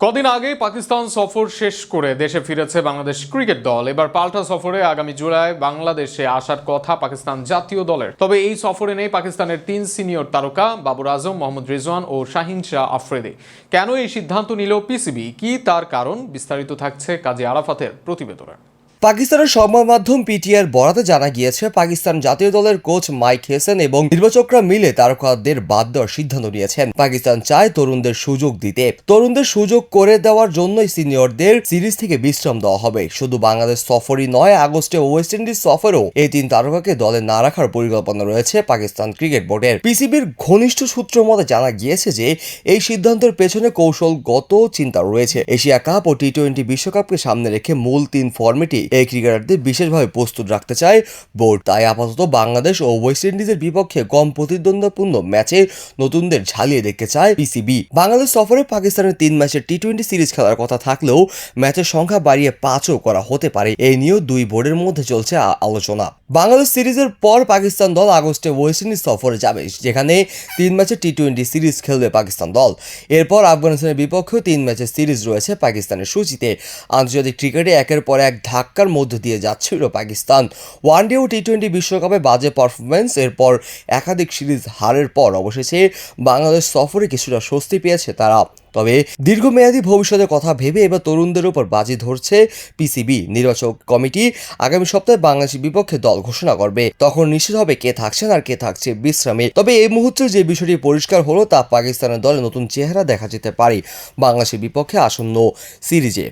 কদিন আগে পাকিস্তান সফর শেষ করে দেশে ফিরেছে বাংলাদেশ ক্রিকেট দল। এবার পাল্টা সফরে আগামী জুলাই বাংলাদেশে আসার কথা পাকিস্তান জাতীয় দলের। তবে এই সফরে নেই পাকিস্তানের তিন সিনিয়র তারকা, বাবুর আজম, মোহাম্মদ রিজওয়ান ও শাহিন শাহ আফ্রেদি। কেন এই সিদ্ধান্ত নিল পিসিবি? কি তার কারণ? বিস্তারিত থাকছে কাজী আরাফাতের প্রতিবেদনে। পাকিস্তানের সংবাদ মাধ্যম পিটিআর বরাতে জানা গিয়েছে, পাকিস্তান জাতীয় দলের কোচ মাইক হেসেন এবং নির্বাচকরা মিলে তারকাদের বাদ দেওয়ার সিদ্ধান্ত নিয়েছেন। পাকিস্তান চায় তরুণদের সুযোগ দিতে। তরুণদের সুযোগ করে দেওয়ার জন্যই সিনিয়রদের সিরিজ থেকে বিশ্রাম দেওয়া হবে। শুধু বাংলাদেশ সফরই নয়, আগস্টে ওয়েস্ট ইন্ডিজ সফরেও এই তিন তারকাকে দলে না রাখার পরিকল্পনা রয়েছে পাকিস্তান ক্রিকেট বোর্ডের। পিসিবির ঘনিষ্ঠ সূত্র মতে জানা গিয়েছে যে, এই সিদ্ধান্তের পেছনে কৌশলগত চিন্তা রয়েছে। এশিয়া কাপ ও টি টোয়েন্টি বিশ্বকাপকে সামনে রেখে মূল তিন ফর্মেটই এই ক্রিকেটারদের বিশেষভাবে প্রস্তুত রাখতে চায় বোর্ড। তাই আপাতত বাংলাদেশ ও ওয়েস্ট ইন্ডিজের বিপক্ষে কম প্রতিদ্বন্দ্বিপূর্ণ ম্যাচে নতুনদের ঝালিয়ে দেখতে চায় পিসিবি। বাংলাদেশ সফরে পাকিস্তানের তিন ম্যাচের টি টোয়েন্টি সিরিজ খেলার কথা থাকলেও ম্যাচের সংখ্যা বাড়িয়ে পাঁচও করা হতে পারে। এই নিয়েও দুই বোর্ডের মধ্যে চলছে আলোচনা। বাংলাদেশ সিরিজের পর পাকিস্তান দল আগস্টে ওয়েস্ট ইন্ডিজ সফরে যাবে, যেখানে তিন ম্যাচের টি টোয়েন্টি সিরিজ খেলবে পাকিস্তান দল। এরপর আফগানিস্তানের বিপক্ষেও তিন ম্যাচের সিরিজ রয়েছে পাকিস্তানের সূচিতে। আন্তর্জাতিক ক্রিকেটে একের পর এক ধাক্কার মধ্য দিয়ে যাচ্ছিল পাকিস্তান। ওয়ানডে ও টি টোয়েন্টি বিশ্বকাপে বাজে পারফরমেন্স এরপর একাধিক সিরিজ হারের পর অবশেষে বাংলাদেশ সফরে কিছুটা স্বস্তি পেয়েছে তারা। তবে দীর্ঘমেয়াদী ভবিষ্যতের কথা ভেবে এবার তরুণদের উপর বাজি ধরছে পিসিবি নির্বাচক কমিটি। আগামী সপ্তাহে বাংলাদেশের বিপক্ষে দল ঘোষণা করবে। তখন নিশ্চিত হবে কে থাকছেন আর কে থাকছে বিশ্রামে। তবে এই মুহূর্তে যে বিষয়টি পরিষ্কার হলো তা পাকিস্তানের দলে নতুন চেহারা দেখা যেতে পারে। বাংলাদেশের বিপক্ষে আসন্ন সিরিজে।